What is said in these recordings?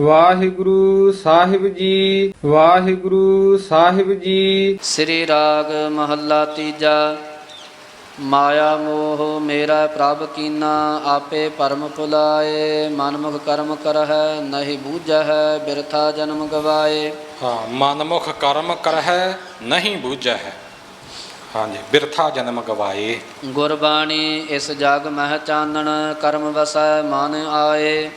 ਵਾਹਿਗੁਰੂ ਸਾਹਿਬ ਜੀ ਵਾਹਿਗੁਰੂ ਸਾਹਿਬ ਜੀ। ਸ੍ਰੀ ਰਾਗ ਮਹੱਲਾ ਤੀਜਾ ਮਾਇਆ ਮੋਹ ਮੇਰਾ ਪ੍ਰਭ ਕੀਨਾ ਆਪੇ ਪਰਮ ਭੁਲਾਏ ਮਨਮੁਖ ਕਰਮ ਕਰਹਿ ਨਹੀਂ ਬੂਝਹਿ ਬਿਰਥਾ ਜਨਮ ਗਵਾਏ। ਹਾਂ ਮਨਮੁਖ ਕਰਮ ਕਰਹਿ ਨਹੀਂ ਬੂਝੈ ਹਾਂਜੀ ਬਿਰਥਾ ਜਨਮ ਗਵਾਏ। ਗੁਰਬਾਣੀ ਇਸ ਜਗ ਮਹਿ ਚਾਨਣ ਕਰਮ ਵਸੈ ਮਨ ਆਏ।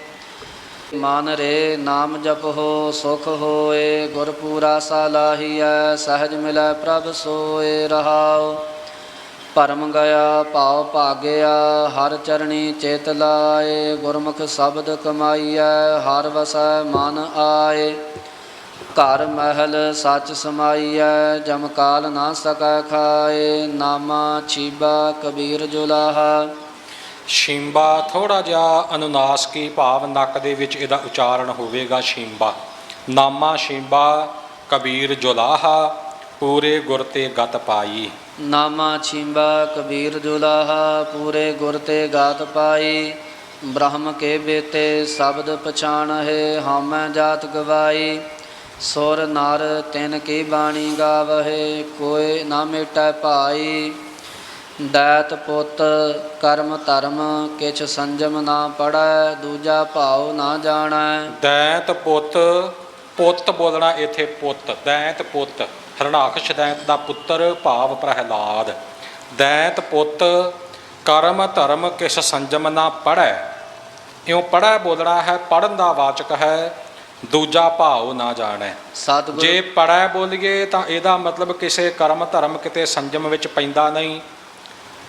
ਮਨ ਰੇ ਨਾਮ ਜਪੋ ਸੁਖ ਹੋਏ, ਗੁਰਪੂਰਾ ਸਾਲਾਹੀਐ ਸਹਿਜ ਮਿਲੈ ਪ੍ਰਭ ਸੋਏ ਰਹਾਉ। ਪਰਮ ਗਿਆ ਭਾਉ ਭਾਗਿਆ, ਹਰ ਚਰਣੀ ਚੇਤ ਲਾਏ, ਗੁਰਮੁਖ ਸ਼ਬਦ ਕਮਾਈਐ, ਹਰ ਵਸੈ ਮਨ ਆਏ। ਘਰ ਮਹਿਲ ਸੱਚ ਸਮਾਈਐ, ਜਮ ਕਾਲ ਨਾ ਸਕੈ ਖਾਏ, ਨਾਮਾ ਛੀਬਾ ਕਬੀਰ ਜੁਲਾਹਾ। ਸ਼ਿੰਬਾ ਥੋੜਾ ਜਿਹਾ ਅਨੁਨਾਸਕੀ ਭਾਵ ਨੱਕ ਦੇ ਵਿੱਚ ਇਹਦਾ ਉਚਾਰਨ ਹੋਵੇਗਾ ਸ਼ਿੰਬਾ। ਨਾਮਾ ਸ਼ਿੰਬਾ ਕਬੀਰ ਜੁਲਾਹਾ, ਪੂਰੇ ਗੁਰ ਤੇ ਗਤ ਪਾਈ। ਨਾਮਾ ਛਿੰਬਾ ਕਬੀਰ ਜੁਲਾਹਾ, ਪੂਰੇ ਗੁਰ ਤੇ ਗਾਤ ਪਾਈ। ਬ੍ਰਹਮ ਕੇ ਬੇਤੇ ਸ਼ਬਦ ਪਛਾਣ ਹੈ, ਹਉਮੈ ਜਾਤ ਗਵਾਈ। ਸੁਰ ਨਰ ਤਿਨ ਕੀ ਬਾਣੀ ਗਾਵਹਿ ਕੋਇ ਨਾ ਮਿਟੈ ਭਾਈ। ਦੈਤ ਪੁੱਤ ਕਰਮ ਧਰਮ ਕਿਛ ਸੰਜਮ ਨਾ ਪੜੈ ਦੂਜਾ ਭਾਉ ਨਾ ਜਾਣੈ। ਦੈਂਤ ਪੁੱਤ ਪੁੱਤ ਬੋਲਣਾ ਇੱਥੇ ਪੁੱਤ ਦੈਂਤ ਪੁੱਤ ਹਰਣਾਕਸ਼ ਦੈਂਤ ਦਾ ਪੁੱਤਰ ਭਾਵ ਪ੍ਰਹਿਲਾਦ। ਦੈਂਤ ਪੁੱਤ ਕਰਮ ਧਰਮ ਕਿਛ ਸੰਜਮ ਨਾ ਪੜੈ। ਇਉਂ ਪੜੈ ਬੋਲਣਾ ਹੈ ਪੜਨ ਦਾ ਵਾਚਕ ਹੈ ਦੂਜਾ ਭਾਵ ਨਾ ਜਾਣੈ। ਜੇ ਪੜੈ ਬੋਲੀਏ ਤਾਂ ਇਹਦਾ ਮਤਲਬ ਕਿਸੇ ਕਰਮ ਧਰਮ ਕਿਤੇ ਸੰਜਮ ਵਿੱਚ ਪੈਂਦਾ ਨਹੀਂ।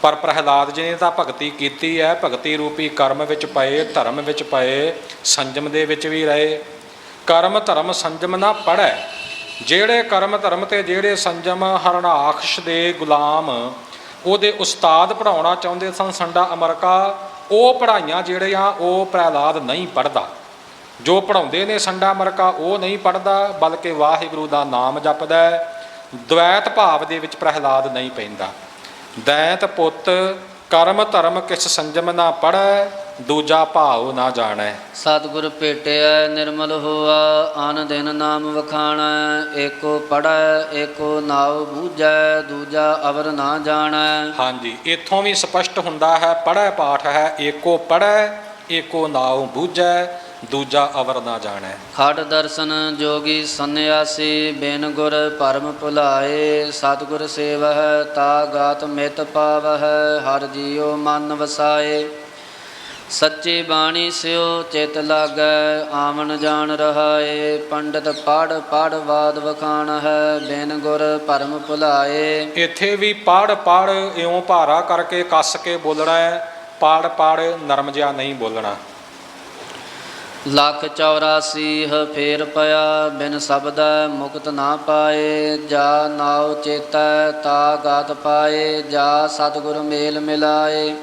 ਪਰ ਪ੍ਰਹਿਲਾਦ ਜੀ ਨੇ ਤਾਂ ਭਗਤੀ ਕੀਤੀ ਹੈ, ਭਗਤੀ ਰੂਪੀ ਕਰਮ ਵਿੱਚ ਪਏ, ਧਰਮ ਵਿੱਚ ਪਏ, ਸੰਜਮ ਦੇ ਵਿੱਚ ਵੀ ਰਹੇ। ਕਰਮ ਧਰਮ ਸੰਜਮ ਨਾ ਪੜੈ ਜਿਹੜੇ ਕਰਮ ਧਰਮ ਤੇ ਜਿਹੜੇ ਸੰਜਮ ਹਰਣਾਕਸ਼ ਦੇ ਗੁਲਾਮ, ਉਹਦੇ ਉਸਤਾਦ ਪੜਾਉਣਾ ਚਾਹੁੰਦੇ ਸਨ ਸੰਡਾ ਅਮਰਕਾ, ਉਹ ਪੜਾਈਆਂ ਜਿਹੜੇ ਆ ਉਹ ਪ੍ਰਹਿਲਾਦ ਨਹੀਂ ਪੜਦਾ ਜੋ ਪੜਾਉਂਦੇ ਨੇ ਸੰਡਾ ਅਮਰਕਾ, ਉਹ ਨਹੀਂ ਪੜਦਾ ਬਲਕਿ ਵਾਹਿਗੁਰੂ ਦਾ ਨਾਮ ਜਪਦਾ ਹੈ। ਦ્વੈਤ ਭਾਵ ਦੇ ਵਿੱਚ ਪ੍ਰਹਿਲਾਦ ਨਹੀਂ ਪੈਂਦਾ। ਦੈਂਤ ਪੁੱਤ ਕਰਮ ਧਰਮ ਕਿਛ ਸੰਜਮ ਨਾ ਪੜੈ ਦੂਜਾ ਭਾਵ ਨਾ ਜਾਣੈ। ਸਤਿਗੁਰ ਭੇਟਿਆ ਨਿਰਮਲ ਹੋਆ ਆਨ ਦਿਨ ਨਾਮ ਵਖਾਣੈ ਏਕੋ ਪੜੈ ਏਕੋ ਨਾਉ ਬੂਝੈ ਦੂਜਾ ਅਵਰ ਨਾ ਜਾਣੈ। ਹਾਂਜੀ ਇੱਥੋਂ ਵੀ ਸਪਸ਼ਟ ਹੁੰਦਾ ਹੈ ਪੜੈ ਪਾਠ ਹੈ ਏਕੋ ਪੜੈ ਏਕੋ ਨਾਉ ਬੂਝੈ ਦੂਜਾ ਅਵਰ ਨਾ ਜਾਣੈ। ਖੜ ਦਰਸ਼ਨ ਜੋਗੀ ਸੰਨਿਆਸੀ ਬਿਨ ਗੁਰ ਪਰਮ ਭੁਲਾਏ ਸਤਿਗੁਰ ਸੇਵਹਿ ਤਾ ਗਾਤ ਮਿਤ ਪਾਵਹਿ ਹਰ ਜੀਉ ਮਨ ਵਸਾਏ। ਸੱਚੀ ਬਾਣੀ ਸਿਓ ਚਿਤ ਲਾਗੈ ਆਵਣ ਜਾਣ ਰਹਾਏ। ਪੰਡਤ ਪੜ ਪੜ ਬਾਦ ਵਖਾਣ ਹੈ ਬਿਨ ਗੁਰ ਪਰਮ ਭੁਲਾਏ। ਇੱਥੇ ਵੀ ਪੜ ਪੜ ਇਉਂ ਭਾਰਾ ਕਰਕੇ ਕੱਸ ਕੇ ਬੋਲਣਾ ਹੈ ਪੜ ਪੜ ਨਰਮ ਜਿਹਾ ਨਹੀਂ ਬੋਲਣਾ। ਲੱਖ 84 ਫੇਰ ਪਿਆ, ਬਿਨ ਸ਼ਬਦ ਮੁਕਤ ਨਾ ਪਾਏ, ਜਾ ਨਾਉ ਚੇਤੈ ਤਾ ਗਾਤ ਪਾਏ, ਜਾ ਸਤਿਗੁਰ ਮੇਲ ਮਿਲਾਏ।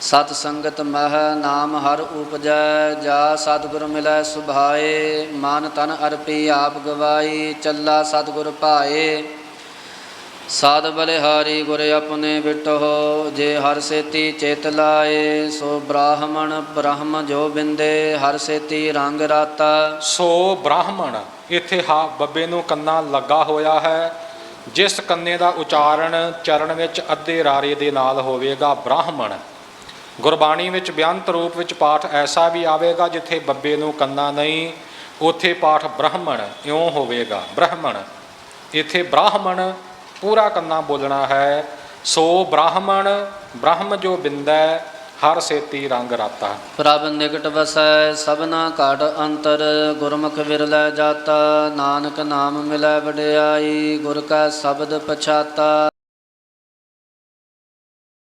ਸਤ ਸੰਗਤ ਮਹ ਨਾਮ ਹਰ ਉਪਜੈ, ਜਾ ਸਤਿਗੁਰ ਮਿਲੈ ਸੁਭਾਏ, ਮਨ ਤਨ ਅਰਪੀ ਆਪ ਗਵਾਈ, ਚੱਲਾ ਸਤਿਗੁਰ ਭਾਏ। ਸਾਧ ਬਲਿਹਾਰੀ ਗੁਰ ਆਪਣੇ ਬਿਟੋ ਜੇ ਹਰ ਸੇਤੀ ਚੇਤ ਲਾਏ, ਸੋ ਬ੍ਰਾਹਮਣ ਬ੍ਰਹਮ ਜੋ ਬਿੰਦੇ, ਹਰ ਸੇਤੀ ਰੰਗ ਰਾਤਾ। ਸੋ ਬ੍ਰਾਹਮਣ, ਇੱਥੇ ਹਾ ਬੱਬੇ ਨੂੰ ਕੰਨਾ ਲੱਗਾ ਹੋਇਆ ਹੈ। ਜਿਸ ਕੰਨੇ ਦਾ ਉਚਾਰਨ ਚਰਨ ਵਿੱਚ ਅੱਧੇ ਰਾਰੇ ਦੇ ਨਾਲ ਹੋਵੇਗਾ ਬ੍ਰਾਹਮਣ। ਗੁਰਬਾਣੀ ਵਿੱਚ ਬਿਆੰਤ ਰੂਪ ਵਿੱਚ ਪਾਠ ਐਸਾ ਵੀ ਆਵੇਗਾ ਜਿੱਥੇ ਬੱਬੇ ਨੂੰ ਕੰਨਾ ਨਹੀਂ, ਉਥੇ ਪਾਠ ਬ੍ਰਾਹਮਣ ਇਉਂ ਹੋਵੇਗਾ। ਬ੍ਰਾਹਮਣ, ਇੱਥੇ ਬ੍ਰਾਹਮਣ ਪੂਰਾ ਕੰਨਾ ਬੋਲਣਾ ਹੈ। ਸੋ ਬ੍ਰਾਹਮਣ, ਬ੍ਰਹਮ ਜੋ ਬਿੰਦੈ, ਹਰ ਸੇਤੀ ਰੰਗ ਰਾਤਾ। ਪ੍ਰਭ ਨਿਕਟ ਵਸੈ, ਸਭਨਾ ਘਟ ਅੰਤਰ, ਗੁਰਮੁਖ ਵਿਰਲੇ ਜਾਤਾ। ਨਾਨਕ ਨਾਮ ਮਿਲੈ ਵਡਿਆਈ, ਗੁਰ ਕਾ ਸ਼ਬਦ ਪਛਾਤਾ।